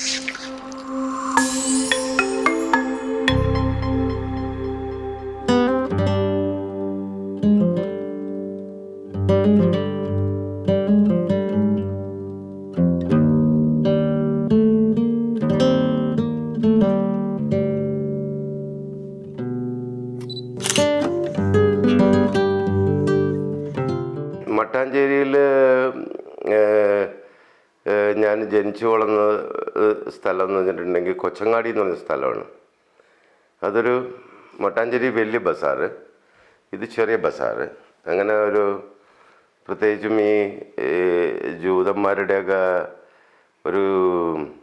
Thank you. സ്ഥലം എന്ന് പറഞ്ഞിട്ടുണ്ടെങ്കിൽ കൊച്ചങ്ങാടി എന്ന് പറഞ്ഞ സ്ഥലമാണ്. അതൊരു മട്ടാഞ്ചേരി വലിയ ബസാറ്. ഇത് ചെറിയ ബസാറ്. അങ്ങനെ ഒരു പ്രത്യേകിച്ചും ഈ ജൂതന്മാരുടെയൊക്കെ ഒരു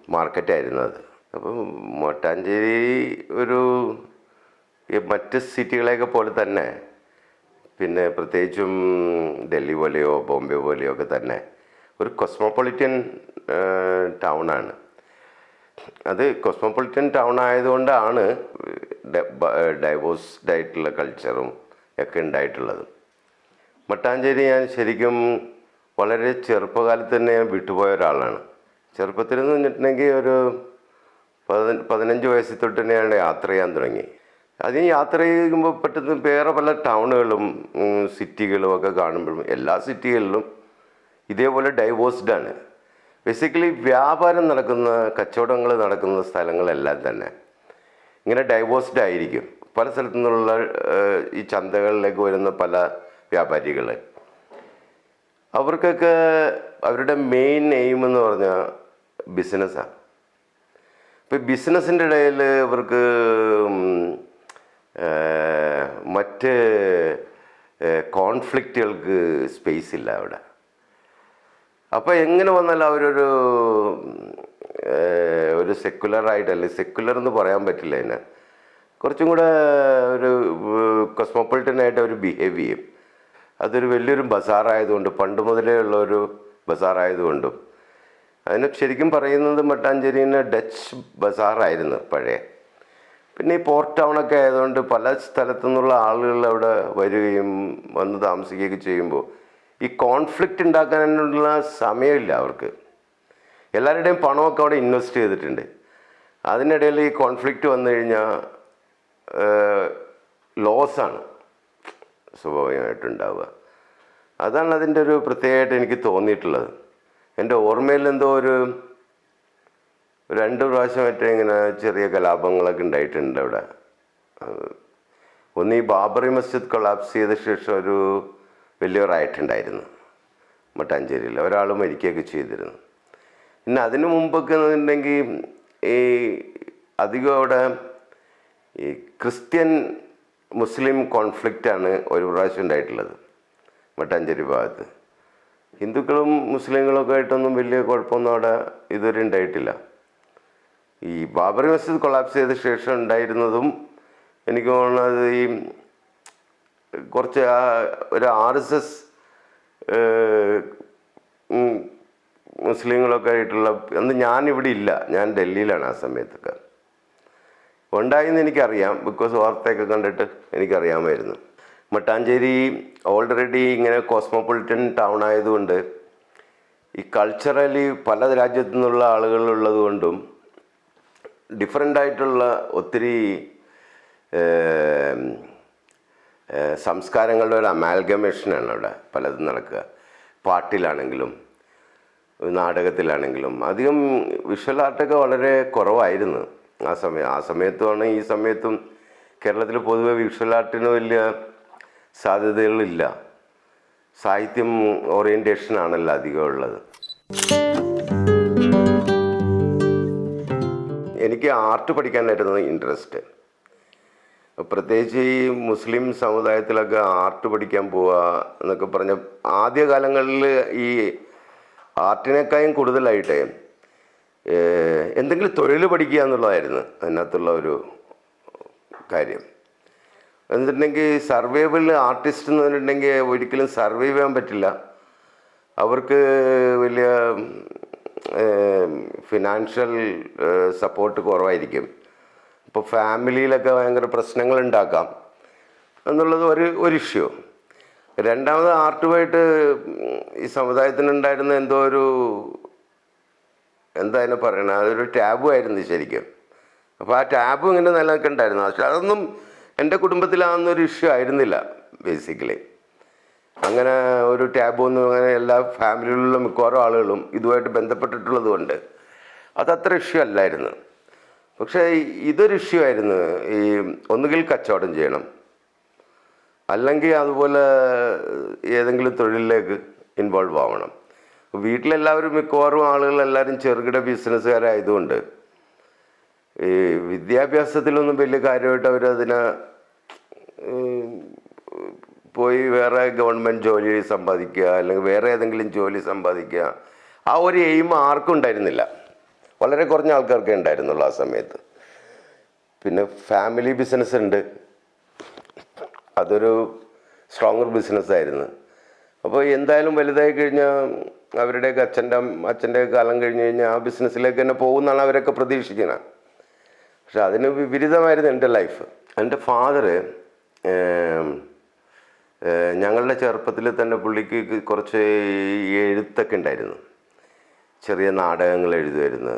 മാർക്കറ്റായിരുന്നു അത്. അപ്പം മട്ടാഞ്ചേരി ഒരു മറ്റ് സിറ്റികളെയൊക്കെ പോലെ തന്നെ പിന്നെ പ്രത്യേകിച്ചും ഡൽഹി പോലെയോ ബോംബെ പോലെയോ ഒക്കെ തന്നെ ഒരു കൊസ്മോപൊളിറ്റൻ ടൗണാണ് അത് കോസ്മോപൊളിറ്റൻ ടൗൺ ആയതുകൊണ്ടാണ് ഡൈവേഴ്സ്ഡ് ആയിട്ടുള്ള കൾച്ചറും ഒക്കെ ഉണ്ടായിട്ടുള്ളത്. മട്ടാഞ്ചേരി ഞാൻ ശരിക്കും വളരെ ചെറുപ്പകാലത്ത് തന്നെ ഞാൻ വിട്ടുപോയ ഒരാളാണ്. ചെറുപ്പത്തിൽ എന്ന് പറഞ്ഞിട്ടുണ്ടെങ്കിൽ ഒരു പതിന പതിനഞ്ച് വയസ്സിൽ തൊട്ട് തന്നെയാണ് യാത്ര ചെയ്യാൻ തുടങ്ങി. അതിന് യാത്ര ചെയ്യുമ്പോൾ പെട്ടെന്ന് വേറെ പല ടൗണുകളും സിറ്റികളും ഒക്കെ കാണുമ്പോഴും എല്ലാ സിറ്റികളിലും ഇതേപോലെ ഡൈവേഴ്സ്ഡ് ആണ്. ബേസിക്കലി വ്യാപാരം നടക്കുന്ന കച്ചവടങ്ങൾ നടക്കുന്ന സ്ഥലങ്ങളെല്ലാം തന്നെ. ഇങ്ങനെ ഡൈവേഴ്സ്ഡ് ആയിരിക്കും. പല സ്ഥലത്തു നിന്നുള്ള ഈ ചന്തകളിലേക്ക് വരുന്ന പല വ്യാപാരികൾ അവർക്കൊക്കെ അവരുടെ മെയിൻ എയിം എന്ന് പറഞ്ഞാൽ ബിസിനസ്സാണ് ഇപ്പം ബിസിനസ്സിന്റെ ഇടയിൽ ഇവർക്ക് മറ്റ് കോൺഫ്ലിക്റ്റുകൾക്ക് സ്പേസ് ഇല്ല അവിടെ. അപ്പോൾ എങ്ങനെ വന്നാലും അവരൊരു ഒരു സെക്കുലർ അല്ലെങ്കിൽ സെക്കുലർ എന്ന് പറയാൻ പറ്റില്ല അതിനെ. കുറച്ചും കൂടെ ഒരു കോസ്മോപൊളിറ്റൻ ആയിട്ട് അവർ ബിഹേവ് ചെയ്യും. അതൊരു വലിയൊരു ബസാറായതുകൊണ്ട് പണ്ട് മുതലേ ഉള്ള ഒരു ബസാറായതുകൊണ്ടും അതിന് ശരിക്കും പറയുന്നത് മട്ടാഞ്ചേരിന് ഡച്ച് ബസാറായിരുന്നു പഴയ. പിന്നെ ഈ പോർട്ട് ടൗണൊക്കെ ആയതുകൊണ്ട് പല സ്ഥലത്തു നിന്നുള്ള ആളുകൾ അവിടെ വരികയും വന്ന് താമസിക്കുകയൊക്കെ ചെയ്യുമ്പോൾ ഈ കോൺഫ്ലിക്റ്റ് ഉണ്ടാക്കാനുള്ള സമയമില്ല അവർക്ക്. എല്ലാവരുടെയും പണമൊക്കെ അവിടെ ഇൻവെസ്റ്റ് ചെയ്തിട്ടുണ്ട്. അതിനിടയിൽ ഈ കോൺഫ്ലിക്റ്റ് വന്നു കഴിഞ്ഞാൽ ലോസാണ് സ്വാഭാവികമായിട്ടുണ്ടാവുക. അതാണ് അതിന്റെ ഒരു പ്രത്യേകമായിട്ട് എനിക്ക് തോന്നിയിട്ടുള്ളത്. എന്റെ ഓർമ്മയിൽ എന്തോ ഒരു രണ്ട് പ്രാവശ്യമായിട്ട് ഇങ്ങനെ ചെറിയ കലാപങ്ങളൊക്കെ ഉണ്ടായിട്ടുണ്ട് അവിടെ. ഒന്ന് ഈ ബാബറി മസ്ജിദ് കൊളാപ്സ് ചെയ്ത ശേഷം ഒരു വലിയ റൈറ്റ് ഉണ്ടായിരുന്നു മട്ടാഞ്ചേരിയിൽ ഒരാൾ മരിക്കുകയൊക്കെ ചെയ്തിരുന്നു. പിന്നെ അതിനു മുമ്പൊക്കെ എന്നുണ്ടെങ്കിൽ ഈ അധികം അവിടെ ഈ ക്രിസ്ത്യൻ മുസ്ലിം കോൺഫ്ലിക്റ്റാണ് ഒരു പ്രാവശ്യം ഉണ്ടായിട്ടുള്ളത് മട്ടാഞ്ചേരി ഭാഗത്ത്. ഹിന്ദുക്കളും മുസ്ലിങ്ങളൊക്കെ ആയിട്ടൊന്നും വലിയ കുഴപ്പമൊന്നും അവിടെ ഇതുവരെ ഉണ്ടായിട്ടില്ല. ഈ ബാബറി മസ്ജിദ് കൊളാപ്സ് ചെയ്ത ശേഷം ഉണ്ടായിരുന്നതും എനിക്ക് തോന്നുന്നത് ഈ കുറച്ച് ഒരു ആർ എസ് എസ് മുസ്ലിങ്ങളൊക്കെ ആയിട്ടുള്ള അന്ന് ഞാനിവിടെ ഇല്ല. ഞാൻ ഡൽഹിയിലാണ് ആ സമയത്തൊക്കെ. ഉണ്ടായെന്ന് എനിക്കറിയാം. ബിക്കോസ് വാർത്തയൊക്കെ കണ്ടിട്ട് എനിക്കറിയാമായിരുന്നു. മട്ടാഞ്ചേരി ഓൾറെഡി ഇങ്ങനെ കോസ്മോപൊളിറ്റൻ ടൗൺ ആയതുകൊണ്ട് ഈ കൾച്ചറലി പല രാജ്യത്തു നിന്നുള്ള ആളുകളുള്ളത് കൊണ്ടും ഡിഫറെന്റ് ആയിട്ടുള്ള ഒത്തിരി സംസ്കാരങ്ങളുടെ ഒരു അമാൽഗമേഷനാണ് അവിടെ പലതും നടക്കുക. പാട്ടിലാണെങ്കിലും നാടകത്തിലാണെങ്കിലും. അധികം വിഷ്വൽ ആർട്ടൊക്കെ വളരെ കുറവായിരുന്നു ആ സമയം ആ സമയത്തുമാണ് ഈ സമയത്തും കേരളത്തിൽ പൊതുവെ വിഷ്വൽ ആർട്ടിന് വലിയ സാധ്യതകളില്ല. സാഹിത്യം ഓറിയന്റേഷൻ ആണല്ലോ അധികം ഉള്ളത്. എനിക്ക് ആർട്ട് പഠിക്കാനായിരുന്നു ഇൻട്രസ്റ്റ് പ്രത്യേകിച്ച് ഈ മുസ്ലിം സമുദായത്തിലൊക്കെ ആർട്ട് പഠിക്കാൻ പോവുക എന്നൊക്കെ പറഞ്ഞ ആദ്യകാലങ്ങളിൽ ഈ ആർട്ടിനേക്കാളും കൂടുതലായിട്ട് എന്തെങ്കിലും തൊഴിൽ പഠിക്കുക എന്നുള്ളതായിരുന്നു അതിനകത്തുള്ള ഒരു കാര്യം. എന്നിട്ടുണ്ടെങ്കിൽ സർവൈവൽ ആർട്ടിസ്റ്റ് എന്ന് പറഞ്ഞിട്ടുണ്ടെങ്കിൽ ഒരിക്കലും സർവൈവ് ചെയ്യാൻ പറ്റില്ല. അവർക്ക് വലിയ ഫിനാൻഷ്യൽ സപ്പോർട്ട് കുറവായിരിക്കും. ഇപ്പോൾ ഫാമിലിയിലൊക്കെ ഭയങ്കര പ്രശ്നങ്ങൾ ഉണ്ടാക്കാം എന്നുള്ളത് ഒരു ഒരു ഇഷ്യൂ രണ്ടാമത് ആർട്ടുമായിട്ട് ഈ സമുദായത്തിനുണ്ടായിരുന്ന എന്തോ ഒരു എന്താ അതിനെ പറയണത് അതൊരു ടാബു ആയിരുന്നു ശരിക്കും. അപ്പോൾ ആ ടാബും ഇങ്ങനെ നിലനിൽക്കണ്ടായിരുന്നു. പക്ഷെ അതൊന്നും എന്റെ ഒരു ഇഷ്യൂ ആയിരുന്നില്ല ബേസിക്കലി അങ്ങനെ ഒരു ടാബൊന്നും അങ്ങനെ എല്ലാ ഫാമിലിയിലുള്ള മിക്കവാറും ആളുകളും ഇതുമായിട്ട് ബന്ധപ്പെട്ടിട്ടുള്ളത് കൊണ്ട് അതത്ര ഇഷ്യൂ അല്ലായിരുന്നു. പക്ഷേ ഇതൊരു ഇഷ്യൂ ആയിരുന്നു. ഈ ഒന്നുകിൽ കച്ചവടം ചെയ്യണം. അല്ലെങ്കിൽ അതുപോലെ ഏതെങ്കിലും തൊഴിലിലേക്ക് ഇൻവോൾവ് ആവണം. വീട്ടിലെല്ലാവരും മിക്കവാറും ആളുകൾ എല്ലാവരും ചെറുകിട ബിസിനസ്സുകാരായതുകൊണ്ട് ഈ വിദ്യാഭ്യാസത്തിലൊന്നും വലിയ കാര്യമായിട്ട് അവരതിനെ പോയി വേറെ ഗവൺമെന്റ് ജോലി സമ്പാദിക്കുക അല്ലെങ്കിൽ വേറെ ഏതെങ്കിലും ജോലി സമ്പാദിക്കുക ആ ഒരു എയിം ആർക്കും ഉണ്ടായിരുന്നില്ല. വളരെ കുറഞ്ഞ ആൾക്കാർക്കേ ഉണ്ടായിരുന്നുള്ളൂ ആ സമയത്ത്. പിന്നെ ഫാമിലി ബിസിനസ് ഉണ്ട്. അതൊരു സ്ട്രോങ്ങർ ബിസിനസ്സായിരുന്നു അപ്പോൾ എന്തായാലും വലുതായി കഴിഞ്ഞാൽ അവരുടെയൊക്കെ അച്ഛന്റെ അച്ഛന്റെ കാലം കഴിഞ്ഞ് കഴിഞ്ഞാൽ ആ ബിസിനസ്സിലേക്ക് തന്നെ പോകുമെന്നാണ് അവരൊക്കെ പ്രതീക്ഷിക്കുന്നത്. പക്ഷെ അതിന് വിപരീതമായിരുന്നു എന്റെ ലൈഫ് എന്റെ ഫാദർ ഞങ്ങളുടെ ചെറുപ്പത്തിൽ തന്നെ പുള്ളിക്ക് കുറച്ച് എഴുത്തൊക്കെ ഉണ്ടായിരുന്നു. ചെറിയ നാടകങ്ങൾ എഴുതുമായിരുന്നു.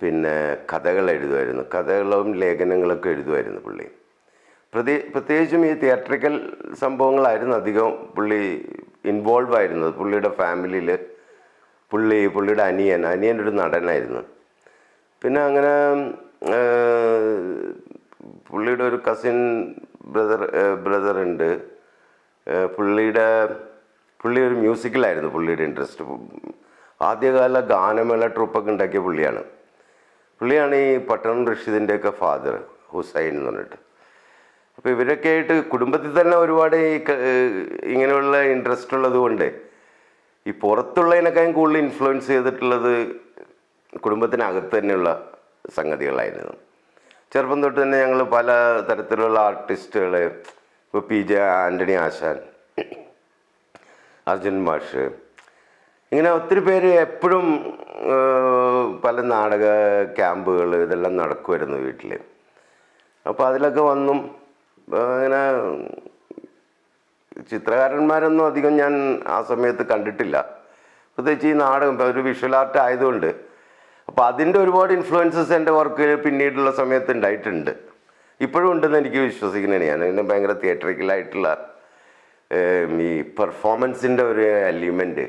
പിന്നെ കഥകൾ എഴുതുമായിരുന്നു. കഥകളും ലേഖനങ്ങളൊക്കെ എഴുതുമായിരുന്നു പുള്ളി. പ്രതി പ്രത്യേകിച്ചും ഈ തിയേറ്ററിക്കൽ സംഭവങ്ങളായിരുന്നു അധികം പുള്ളി ഇൻവോൾവ് ആയിരുന്നത്. പുള്ളിയുടെ ഫാമിലിയിൽ പുള്ളി പുള്ളിയുടെ അനിയൻ അനിയൻ ഒരു നടനായിരുന്നു. പിന്നെ അങ്ങനെ പുള്ളിയുടെ ഒരു കസിൻ ബ്രദർ ബ്രദറുണ്ട് പുള്ളിയുടെ പുള്ളി ഒരു മ്യൂസിക്കിലായിരുന്നു പുള്ളിയുടെ ഇൻട്രസ്റ്റ് ആദ്യകാല ഗാനമേള ട്രൂപ്പൊക്കെ ഉണ്ടാക്കിയ പുള്ളിയാണ്. പുള്ളിയാണ് ഈ പട്ടണം റഷീദിന്റെയൊക്കെ ഫാദർ ഹുസൈൻ എന്ന് പറഞ്ഞിട്ട്. അപ്പോൾ ഇവരൊക്കെ ആയിട്ട് കുടുംബത്തിൽ തന്നെ ഒരുപാട് ഈ ഇങ്ങനെയുള്ള ഇൻട്രസ്റ്റ് ഉള്ളത് കൊണ്ട് ഈ പുറത്തുള്ളതിനേക്കാളും കൂടുതൽ ഇൻഫ്ലുവൻസ് ചെയ്തിട്ടുള്ളത് കുടുംബത്തിനകത്ത് തന്നെയുള്ള സംഗതികളായിരുന്നു. ചെറുപ്പം തൊട്ട് തന്നെ ഞങ്ങൾ പല തരത്തിലുള്ള ആർട്ടിസ്റ്റുകൾ ഇപ്പോൾ പി ജെ ആന്റണി ആശാൻ അർജുൻ മാഷ് ഇങ്ങനെ ഒത്തിരി പേര് എപ്പോഴും പല നാടക ക്യാമ്പുകൾ ഇതെല്ലാം നടക്കുമായിരുന്നു വീട്ടിൽ അപ്പോൾ അതിലൊക്കെ വന്നും അങ്ങനെ ചിത്രകാരന്മാരൊന്നും അധികം ഞാൻ ആ സമയത്ത് കണ്ടിട്ടില്ല. പ്രത്യേകിച്ച് ഈ നാടകം ഒരു വിഷ്വൽ ആർട്ട് ആയതുകൊണ്ട്. അപ്പോൾ അതിന്റെ ഒരുപാട് ഇൻഫ്ലുവൻസസ് എന്റെ വർക്ക് പിന്നീടുള്ള സമയത്ത് ഉണ്ടായിട്ടുണ്ട് ഇപ്പോഴും ഉണ്ടെന്ന് എനിക്ക് വിശ്വസിക്കുന്നതാണ് ഞാൻ. അതിന് ഭയങ്കര തിയേറ്ററിക്കലായിട്ടുള്ള ഈ പെർഫോമൻസിന്റെ ഒരു എലിമെന്റ്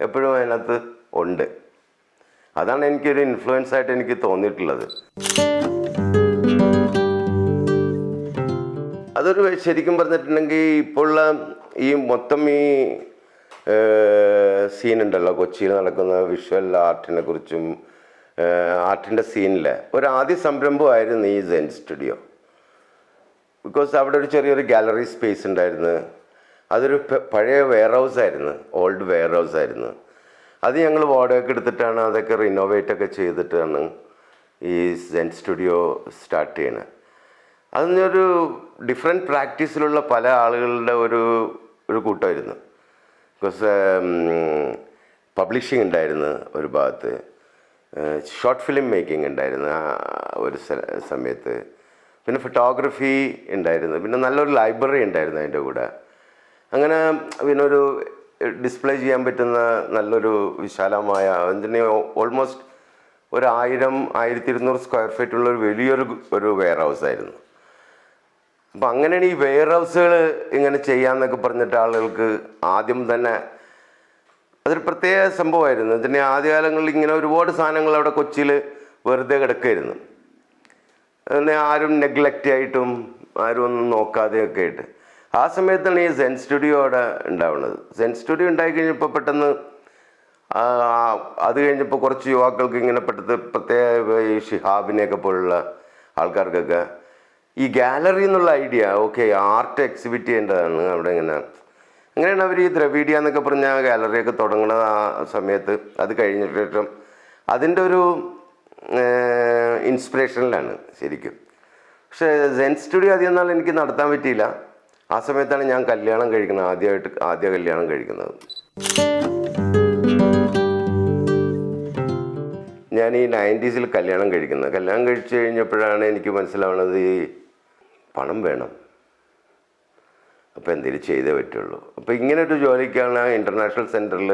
എപ്പോഴും അതിനകത്ത് ഉണ്ട്. അതാണ് എനിക്കൊരു ഇൻഫ്ലുവൻസ് ആയിട്ട് എനിക്ക് തോന്നിയിട്ടുള്ളത്. അതൊരു ശരിക്കും പറഞ്ഞിട്ടുണ്ടെങ്കിൽ ഇപ്പോഴുള്ള ഈ മൊത്തം ഈ സീൻ ഉണ്ടല്ലോ കൊച്ചിയിൽ നടക്കുന്ന വിഷ്വൽ ആർട്ടിനെ കുറിച്ചും ആർട്ടിന്റെ സീനിലെ. ഒരു ആദ്യ സംരംഭമായിരുന്നു ഈ സെൻ സ്റ്റുഡിയോ ബിക്കോസ് അവിടെ ഒരു ചെറിയൊരു ഗാലറി സ്പേസ് ഉണ്ടായിരുന്നു. അതൊരു പഴയ വെയർ ഹൗസ് ആയിരുന്നു. ഓൾഡ് വെയർ ഹൗസ് ആയിരുന്നു. അത് ഞങ്ങൾ വാടകയ്ക്ക് എടുത്തിട്ടാണ് അതൊക്കെ റിനോവേറ്റ് ഒക്കെ ചെയ്തിട്ടാണ് ഈ സെൻ സ്റ്റുഡിയോ സ്റ്റാർട്ട് ചെയ്യണത് അതിനൊരു ഡിഫറെന്റ് പ്രാക്ടീസിലുള്ള പല ആളുകളുടെ ഒരു ഒരു കൂട്ടമായിരുന്നു ബിക്കോസ് പബ്ലിഷിംഗ് ഉണ്ടായിരുന്നു ഒരു ഭാഗത്ത്. ഷോർട്ട് ഫിലിം മേക്കിംഗ് ഉണ്ടായിരുന്നു ആ ഒരു സമയത്ത്. പിന്നെ ഫോട്ടോഗ്രഫി ഉണ്ടായിരുന്നു. പിന്നെ നല്ലൊരു ലൈബ്രറി ഉണ്ടായിരുന്നു അതിന്റെ കൂടെ. അങ്ങനെ പിന്നെ ഒരു ഡിസ്പ്ലേ ചെയ്യാൻ പറ്റുന്ന നല്ലൊരു വിശാലമായ അതിന് ഓൾമോസ്റ്റ് ഒരു ആയിരം ആയിരത്തി ഇരുന്നൂറ് സ്ക്വയർ ഫീറ്റ് ഉള്ള ഒരു വലിയൊരു ഒരു വെയർ ഹൗസ് ആയിരുന്നു. അപ്പം അങ്ങനെയാണ് ഈ വെയർ ഹൗസുകൾ ഇങ്ങനെ ചെയ്യാമെന്നൊക്കെ പറഞ്ഞിട്ട് ആളുകൾക്ക് ആദ്യം തന്നെ അതൊരു പ്രത്യേക സംഭവമായിരുന്നു. ഇതിന് ആദ്യകാലങ്ങളിൽ ഇങ്ങനെ ഒരുപാട് സാധനങ്ങൾ അവിടെ കൊച്ചിയിൽ വെറുതെ കിടക്കുമായിരുന്നു അതിനെ ആരും നെഗ്ലക്റ്റ് ആയിട്ടും ആരും ഒന്നും നോക്കാതെയൊക്കെ ആയിട്ട്. ആ സമയത്താണ് ഈ സെൻ സ്റ്റുഡിയോ അവിടെ ഉണ്ടാവുന്നത്. സെൻ സ്റ്റുഡിയോ ഉണ്ടായി കഴിഞ്ഞപ്പോൾ പെട്ടെന്ന് അത് കഴിഞ്ഞപ്പോൾ കുറച്ച് യുവാക്കൾക്ക് ഇങ്ങനെ പെട്ടത് പ്രത്യേക ഈ ഷിഹാബിനെയൊക്കെ പോലുള്ള ആൾക്കാർക്കൊക്കെ ഈ ഗാലറി എന്നുള്ള ഐഡിയ ഓക്കെ ആർട്ട് എക്സിബിറ്റ് ചെയ്യേണ്ടതാണ് അവിടെ ഇങ്ങനെ. അങ്ങനെയാണ് അവർ ഈ ദ്രവീഡിയ എന്നൊക്കെ പറഞ്ഞ ഗാലറിയൊക്കെ തുടങ്ങുന്നത് ആ സമയത്ത്. അത് കഴിഞ്ഞ ശേഷം അതിന്റെ ഒരു ഇൻസ്പിറേഷനിലാണ് ശരിക്കും. പക്ഷേ സെൻ സ്റ്റുഡിയോ അധികം നാൾ എനിക്ക് നടത്താൻ പറ്റിയില്ല. ആ സമയത്താണ് ഞാൻ കല്യാണം കഴിക്കുന്നത്. ആദ്യമായിട്ട് ആദ്യ കല്യാണം കഴിക്കുന്നത്. ഞാൻ ഈ നയന്റീസിൽ കല്യാണം കഴിക്കുന്നത്. കല്യാണം കഴിച്ചു കഴിഞ്ഞപ്പോഴാണ് എനിക്ക് മനസ്സിലാവുന്നത് ഈ പണം വേണം. അപ്പോൾ എന്തെങ്കിലും ചെയ്തേ പറ്റുള്ളൂ. അപ്പോൾ ഇങ്ങനെ ഒരു ജോലിക്കാണ് ഇന്റർനാഷണൽ സെന്ററിൽ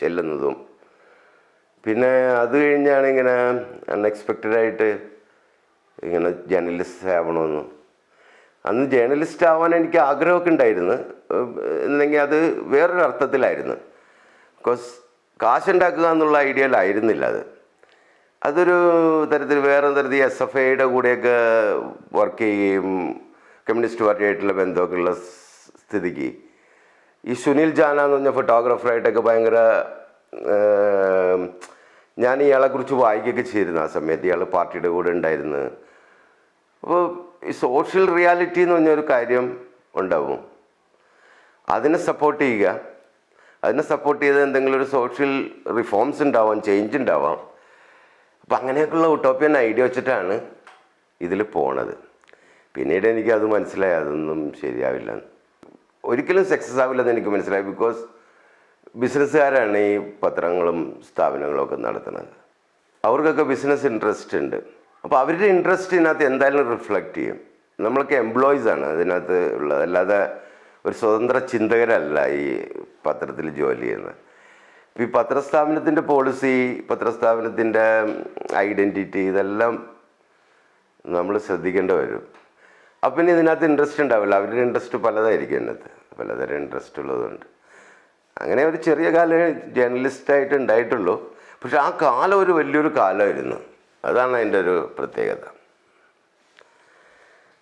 ചെല്ലുന്നതും. പിന്നെ അത് കഴിഞ്ഞാണ് ഇങ്ങനെ അൺഎക്സ്പെക്റ്റഡായിട്ട് ഇങ്ങനെ ജേർണലിസ്റ്റ് ആവണമെന്ന് അന്ന് ജേർണലിസ്റ്റ് ആവാൻ എനിക്ക് ആഗ്രഹമൊക്കെ ഉണ്ടായിരുന്നു. എന്നെങ്കിൽ അത് വേറൊരു അർത്ഥത്തിലായിരുന്നു. ബിക്കോസ് കാശുണ്ടാക്കുക എന്നുള്ള ഐഡിയയിലായിരുന്നില്ല അത്. അതൊരു തരത്തിൽ വേറെ തരത്തിൽ എസ് എഫ് ഐയുടെ കൂടെയൊക്കെ വർക്ക് ചെയ്യുകയും കമ്മ്യൂണിസ്റ്റ് പാർട്ടിയായിട്ടുള്ള ബന്ധമൊക്കെ ഉള്ള സ്ഥിതിക്ക്. ഈ സുനിൽ ജാന എന്ന് പറഞ്ഞ ഫോട്ടോഗ്രാഫറായിട്ടൊക്കെ ഭയങ്കര ഞാൻ ഇയാളെക്കുറിച്ച് വായിക്കുകയൊക്കെ ചെയ്തിരുന്നു ആ സമയത്ത്. ഇയാൾ പാർട്ടിയുടെ കൂടെ ഉണ്ടായിരുന്നു. അപ്പോൾ ഈ സോഷ്യൽ റിയാലിറ്റി എന്ന് പറഞ്ഞൊരു കാര്യം ഉണ്ടാവും. അതിനെ സപ്പോർട്ട് ചെയ്യുക. അതിനെ സപ്പോർട്ട് ചെയ്ത് എന്തെങ്കിലും ഒരു സോഷ്യൽ റിഫോംസ് ഉണ്ടാവാം ചേഞ്ച് ഉണ്ടാവാം. അപ്പം അങ്ങനെയൊക്കെയുള്ള ഉട്ടോപ്യൻ ഐഡിയ വെച്ചിട്ടാണ് ഇതിൽ പോണത്. പിന്നീട് എനിക്ക് അത് മനസ്സിലായി അതൊന്നും ശരിയാവില്ല. ഒരിക്കലും സക്സസ് ആവില്ലെന്ന് എനിക്ക് മനസ്സിലായി ബിക്കോസ് ബിസിനസ്സുകാരാണ് ഈ പത്രങ്ങളും സ്ഥാപനങ്ങളും ഒക്കെ നടത്തുന്നത്. അവർക്കൊക്കെ ബിസിനസ് ഇൻട്രസ്റ്റ് ഉണ്ട്. അപ്പോൾ അവരുടെ ഇൻട്രസ്റ്റ് ഇതിനകത്ത് എന്തായാലും റിഫ്ലക്റ്റ് ചെയ്യും. എംപ്ലോയീസ് ആണ് അതിനകത്ത് ഉള്ളത്. അല്ലാതെ ഒരു സ്വതന്ത്ര ചിന്തകരല്ല ഈ പത്രത്തിൽ ജോലി ചെയ്യുന്നത്. ഈ പത്രസ്ഥാപനത്തിന്റെ പോളിസി പത്രസ്ഥാപനത്തിന്റെ ഐഡന്റിറ്റി ഇതെല്ലാം നമ്മൾ ശ്രദ്ധിക്കേണ്ടി വരും. അപ്പം പിന്നെ ഇതിനകത്ത് ഇൻട്രസ്റ്റ് ഉണ്ടാവില്ല. അവരുടെ ഇൻട്രസ്റ്റ് പലതായിരിക്കും ഇതിനകത്ത്. പലതരം ഇൻട്രസ്റ്റ് ഉള്ളതുകൊണ്ട്. അങ്ങനെ ഒരു ചെറിയ കാലം ജേർണലിസ്റ്റായിട്ട് ഉണ്ടായിട്ടുള്ളൂ. പക്ഷെ ആ കാലം ഒരു വലിയൊരു കാലമായിരുന്നു. അതാണ് അതിന്റെ ഒരു പ്രത്യേകത.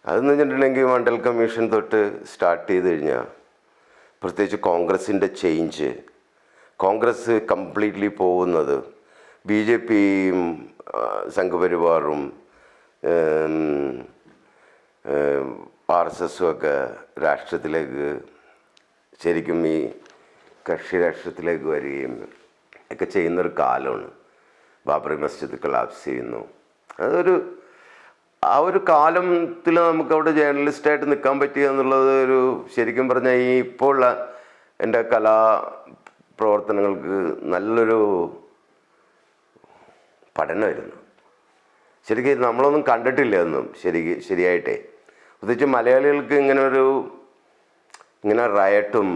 അതെന്ന് വെച്ചിട്ടുണ്ടെങ്കിൽ മണ്ഡൽ കമ്മീഷൻ തൊട്ട് സ്റ്റാർട്ട് ചെയ്ത് കഴിഞ്ഞാൽ പ്രത്യേകിച്ച് കോൺഗ്രസിന്റെ ചേഞ്ച് കോൺഗ്രസ് കംപ്ലീറ്റ്ലി പോകുന്നത് ബി ജെ പിയും സംഘപരിവാറും ആർ എസ് എസും ഒക്കെ രാഷ്ട്രത്തിലേക്ക് ശരിക്കും ഈ കക്ഷി രാഷ്ട്രത്തിലേക്ക് വരികയും ഒക്കെ ചെയ്യുന്നൊരു കാലമാണ്. ബാബറി മസ്ജിദ് കൊളാപ്സ് ചെയ്യുന്നു. അതൊരു ആ ഒരു കാലത്തിൽ നമുക്ക് അവിടെ ജേർണലിസ്റ്റായിട്ട് നിൽക്കാൻ പറ്റുക എന്നുള്ളത് ഒരു ശരിക്കും പറഞ്ഞാൽ ഈ ഇപ്പോൾ ഉള്ള എന്റെ കലാ പ്രവർത്തനങ്ങൾക്ക് നല്ലൊരു പഠനമായിരുന്നു. ശരിക്കും നമ്മളൊന്നും കണ്ടിട്ടില്ല എന്നും ശരി ശരിയായിട്ടേ. പ്രത്യേകിച്ച് മലയാളികൾക്ക് ഇങ്ങനെ ഒരു ഇങ്ങനെ റയട്ടും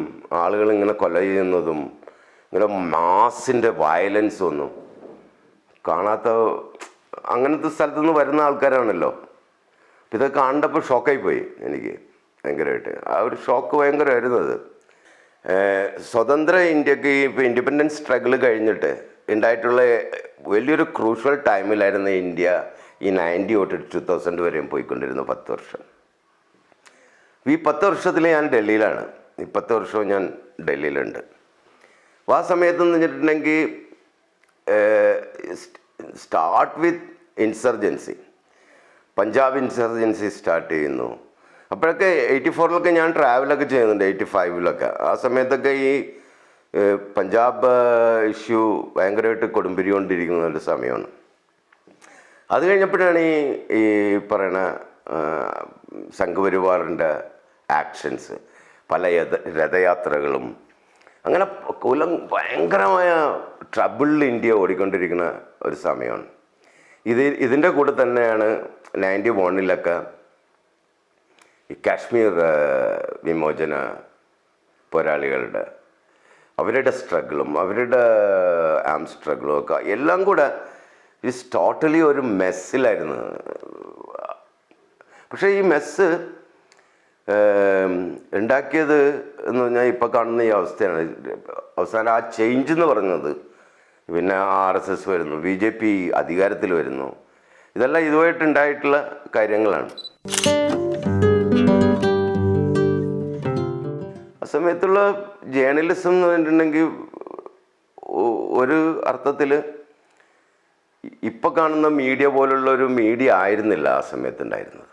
ആളുകൾ ഇങ്ങനെ കൊല ചെയ്യുന്നതും ഇങ്ങനെ മാസിന്റെ വയലൻസ് ഒന്നും കാണാത്ത അങ്ങനത്തെ സ്ഥലത്തു നിന്ന് വരുന്ന ആൾക്കാരാണല്ലോ. അപ്പം ഇതൊക്കെ കണ്ടപ്പോൾ ഷോക്കായി പോയി എനിക്ക് ഭയങ്കരമായിട്ട്. ആ ഒരു ഷോക്ക് ഭയങ്കരമായിരുന്നു അത്. സ്വതന്ത്ര ഇന്ത്യയ്ക്ക് ഇപ്പോൾ ഇൻഡിപെൻഡൻസ് സ്ട്രഗിൾ കഴിഞ്ഞിട്ട് ഉണ്ടായിട്ടുള്ള വലിയൊരു ക്രൂഷ്യൽ ടൈമിലായിരുന്നു ഇന്ത്യ ഈ നയന്റി തൊട്ട് ടു തൗസൻഡ് വരെയും പോയിക്കൊണ്ടിരുന്നു പത്ത് വർഷം. ഈ പത്ത് വർഷത്തിൽ ഞാൻ ഡൽഹിയിലാണ്. ഈ പത്ത് വർഷവും ഞാൻ ഡൽഹിയിലുണ്ട്. അപ്പോൾ ആ സമയത്ത് എന്ന് വെച്ചിട്ടുണ്ടെങ്കിൽ start with insurgency. Punjab insurgency start ചെയ്യുന്നു. അപ്പോഴൊക്കെ എയ്റ്റി ഫോറിലൊക്കെ ഞാൻ ട്രാവലൊക്കെ ചെയ്യുന്നുണ്ട് എയ്റ്റി ഫൈവിലൊക്കെ ആ സമയത്തൊക്കെ ഈ പഞ്ചാബ് ഇഷ്യൂ ഭയങ്കരമായിട്ട് കൊടുമ്പിരികൊണ്ടിരിക്കുന്ന ഒരു സമയമാണ്. അത് കഴിഞ്ഞപ്പോഴാണ് ഈ ഈ പറയണ സംഘപരിവാറിന്റെ ആക്ഷൻസ്. പല രഥയാത്രകളും അങ്ങനെ കുലം ഭയങ്കരമായ ട്രബിളിൽ ഇന്ത്യ ഓടിക്കൊണ്ടിരിക്കുന്ന ഒരു സമയമാണ്. ഇത് ഇതിന്റെ കൂടെ തന്നെയാണ് നയന്റി വണ്ണിലൊക്കെ ഈ കാശ്മീർ വിമോചന പോരാളികളുടെ അവരുടെ സ്ട്രഗിളും അവരുടെ ആം സ്ട്രഗിളും ഒക്കെ എല്ലാം കൂടെ ഇറ്റ്സ് ടോട്ടലി ഒരു മെസ്സിലായിരുന്നു പക്ഷേ ഈ മെസ്സ് ഉണ്ടാക്കിയത് എന്ന് പറഞ്ഞാൽ ഇപ്പോൾ കാണുന്ന ഈ അവസ്ഥയാണ്. അവസാനം ആ ചേഞ്ച് എന്ന് പറയുന്നത് പിന്നെ ആർ എസ് എസ് വരുന്നു ബി ജെ പി അധികാരത്തിൽ വരുന്നു. ഇതെല്ലാം ഇതുമായിട്ടുണ്ടായിട്ടുള്ള കാര്യങ്ങളാണ്. ആ സമയത്തുള്ള ജേർണലിസം എന്ന് പറഞ്ഞിട്ടുണ്ടെങ്കിൽ ഒരു അർത്ഥത്തിൽ ഇപ്പം കാണുന്ന മീഡിയ പോലുള്ള ഒരു മീഡിയ ആയിരുന്നില്ല ആ സമയത്ത് ഉണ്ടായിരുന്നത്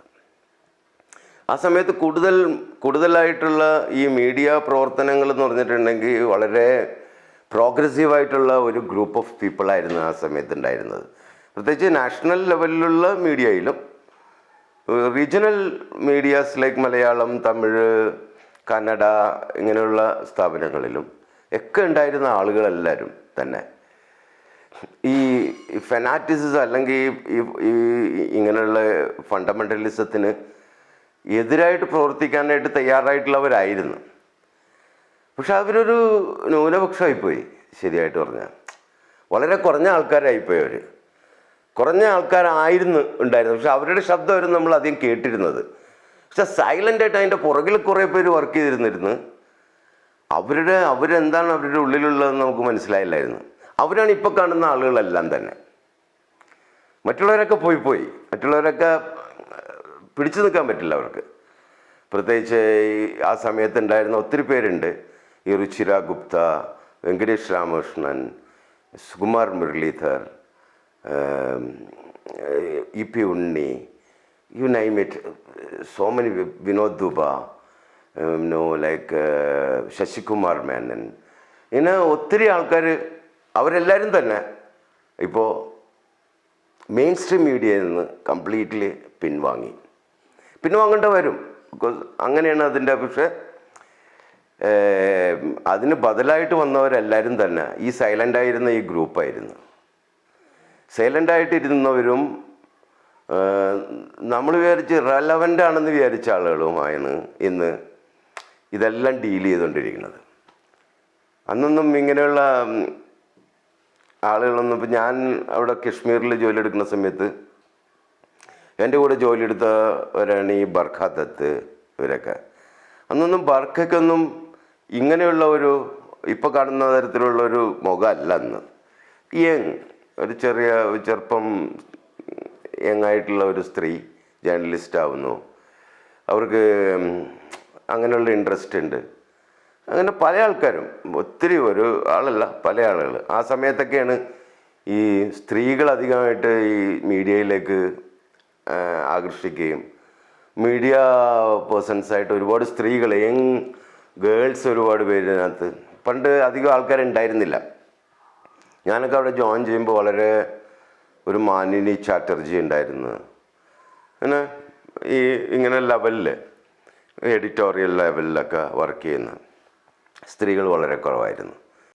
ആ സമയത്ത് കൂടുതൽ കൂടുതലായിട്ടുള്ള ഈ മീഡിയ പ്രവർത്തനങ്ങൾ എന്ന് പറഞ്ഞിട്ടുണ്ടെങ്കിൽ വളരെ പ്രോഗ്രസീവായിട്ടുള്ള ഒരു ഗ്രൂപ്പ് ഓഫ് പീപ്പിളായിരുന്നു ആ സമയത്ത് ഉണ്ടായിരുന്നത്. പ്രത്യേകിച്ച് നാഷണൽ ലെവലിലുള്ള മീഡിയയിലും regional medias like Malayalam Tamil Kannada ഇങ്ങനെയുള്ള സ്ഥാപനങ്ങളിലും ഒക്കെ ഉണ്ടായിരുന്ന ആളുകളെല്ലാവരും തന്നെ. ഈ ഫെനാറ്റിസിസ് അല്ലെങ്കിൽ ഈ ഇങ്ങനെയുള്ള ഫണ്ടമെന്റലിസത്തിന് എതിരായിട്ട് പ്രവർത്തിക്കാനായിട്ട് തയ്യാറായിട്ടുള്ളവരായിരുന്നു. പക്ഷെ അവരൊരു ന്യൂനപക്ഷമായിപ്പോയി ശരിയായിട്ട് പറഞ്ഞാൽ വളരെ കുറഞ്ഞ ആൾക്കാരായിപ്പോയി അവർ കുറഞ്ഞ ആൾക്കാരായിരുന്നു ഉണ്ടായിരുന്നത്. പക്ഷെ അവരുടെ ശബ്ദമായിരുന്നു നമ്മൾ അധികം കേട്ടിരുന്നത്. പക്ഷെ സൈലന്റായിട്ട് അതിന്റെ പുറകിൽ കുറേ പേര് വർക്ക് ചെയ്തിരുന്നിരുന്നു. അവരുടെ അവരെന്താണ് അവരുടെ ഉള്ളിലുള്ളതെന്ന് നമുക്ക് മനസ്സിലായില്ലായിരുന്നു. അവരാണ് ഇപ്പോൾ കാണുന്ന ആളുകളെല്ലാം തന്നെ. മറ്റുള്ളവരൊക്കെ പോയി പോയി. മറ്റുള്ളവരൊക്കെ പിടിച്ചു നിൽക്കാൻ പറ്റില്ല അവർക്ക്. പ്രത്യേകിച്ച് ആ സമയത്ത് ഉണ്ടായിരുന്ന ഒത്തിരി പേരുണ്ട്. ഈ Ruchira Gupta Venkatesh Ramakrishnan Sukumar Muralidhar E P Unni you name it so many Vinod Dua no like Sasikumar Menon. ഇങ്ങനെ ഒത്തിരി ആൾക്കാർ അവരെല്ലാവരും തന്നെ ഇപ്പോൾ മെയിൻ സ്ട്രീം മീഡിയയിൽ നിന്ന് കംപ്ലീറ്റ്ലി പിൻവാങ്ങി. പിൻവാങ്ങേണ്ട വരും. ബിക്കോസ് അങ്ങനെയാണ് അതിന്റെ പക്ഷേ അതിന് ബദലായിട്ട് വന്നവരെല്ലാവരും തന്നെ ഈ സൈലന്റായിരുന്ന ഈ ഗ്രൂപ്പായിരുന്നു സൈലന്റായിട്ടിരുന്നവരും നമ്മൾ വിചാരിച്ച് റെലവന്റ് ആണെന്ന് വിചാരിച്ച ആളുകളുമാണ് ഇന്ന് ഇതെല്ലാം ഡീൽ ചെയ്തുകൊണ്ടിരിക്കുന്നത്. അന്നൊന്നും ഇങ്ങനെയുള്ള ആളുകളൊന്നും ഇപ്പം ഞാൻ അവിടെ കശ്മീരിൽ ജോലി എടുക്കുന്ന സമയത്ത് എന്റെ കൂടെ ജോലി എടുത്തവരാണ് ഈ ബർഖാദത്ത് ഇവരൊക്കെ. അന്നൊന്നും ബർഖയ്ക്കൊന്നും ഇങ്ങനെയുള്ള ഒരു ഇപ്പോൾ കാണുന്ന തരത്തിലുള്ള ഒരു മുഖമല്ല അന്ന്. യങ് ഒരു ചെറിയ ചെറുപ്പം യങ് ആയിട്ടുള്ള ഒരു സ്ത്രീ ജേർണലിസ്റ്റ് ആവുന്നു. അവർക്ക് അങ്ങനെയുള്ള ഇൻട്രസ്റ്റ് ഉണ്ട്. അങ്ങനെ പല ആൾക്കാരും ഒത്തിരി ഒരു ആളല്ല പല ആളുകൾ ആ സമയത്തൊക്കെയാണ് ഈ സ്ത്രീകൾ അധികമായിട്ട് ഈ മീഡിയയിലേക്ക് ആകർഷിക്കുകയും. മീഡിയ പേഴ്സൺസായിട്ട് ഒരുപാട് സ്ത്രീകൾ യങ് ഗേൾസ് ഒരുപാട് പേര് ഇതിനകത്ത് പണ്ട് അധികം ആൾക്കാരുണ്ടായിരുന്നില്ല. ഞാനൊക്കെ അവിടെ ജോയിൻ ചെയ്യുമ്പോൾ വളരെ ഒരു മാനിനി ചാറ്റർജി ഉണ്ടായിരുന്നു. പിന്നെ ഈ ഇങ്ങനെ ലെവലിൽ എഡിറ്റോറിയൽ ലെവലിലൊക്കെ വർക്ക് ചെയ്യുന്ന സ്ത്രീകൾ വളരെ കുറവായിരുന്നു.